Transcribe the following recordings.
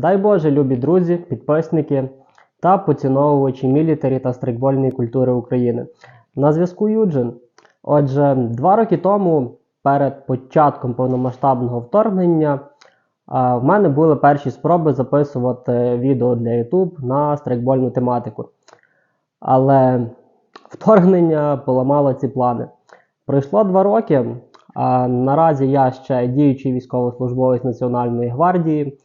Дай Боже, любі друзі, підписники та поціновувачі мілітарі та стрейкбольної культури України. На зв'язку Юджин. Отже, два роки тому, перед початком повномасштабного вторгнення, в мене були перші спроби записувати відео для YouTube на стрейкбольну тематику. Але вторгнення поламало ці плани. Пройшло два роки. Наразі я ще діючий військовослужбовець Національної гвардії.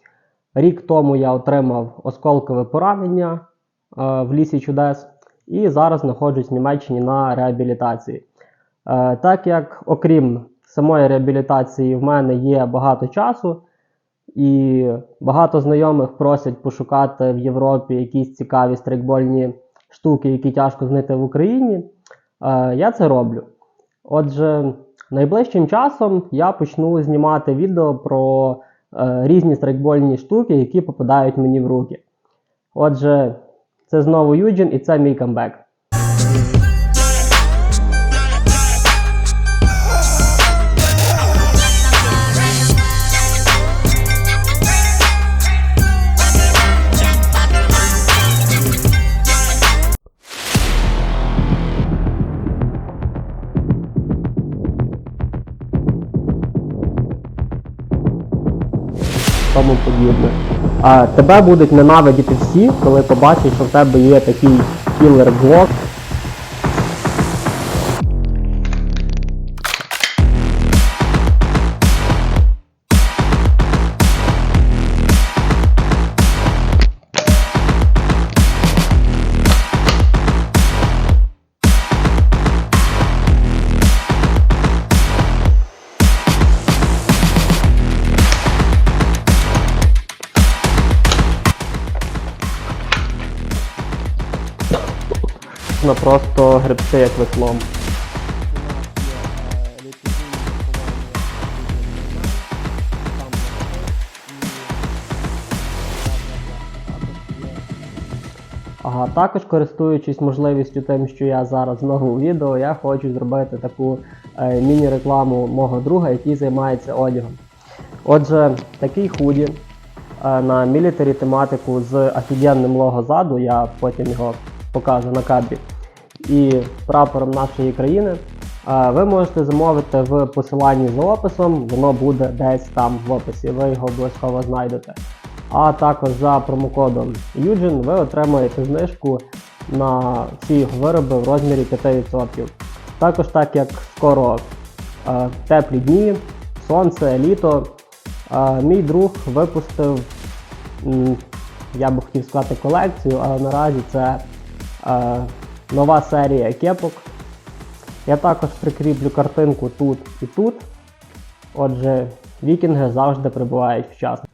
Рік тому я отримав осколкове поранення е, в лісі чудес і зараз знаходжусь в Німеччині на реабілітації. Е, так як, окрім самої реабілітації, в мене є багато часу, і багато знайомих просять пошукати в Європі якісь цікаві стрейкбольні штуки, які тяжко знайти в Україні, е, я це роблю. Отже, найближчим часом я почну знімати відео про різні страйкбольні штуки, які попадають мені в руки. Отже, це знову Юджин і це мій камбек. Тому подібне. А тебе будуть ненавидіти всі, коли побачать, що в тебе є такий кілер блок. просто гребти як веслом. Ага, також користуючись можливістю тим, що я зараз знову у відео, я хочу зробити таку е, міні-рекламу мого друга, який займається одягом. Отже, такий худі е, на мілітарі тематику з офігенним лого ззаду, я потім його покажу на кадрі, і прапором нашої країни. е, Ви можете замовити в посиланні за описом, воно буде десь там в описі, ви його обов'язково знайдете. А також за промокодом Юджин ви отримаєте знижку на всі вироби в розмірі 5%. Також, так як скоро е, теплі дні, сонце, літо, е, мій друг випустив, я би хотів сказати, колекцію, але наразі це е, нова серія кепок. Я також прикріплю картинку тут і тут. Отже, вікінги завжди прибувають вчасно.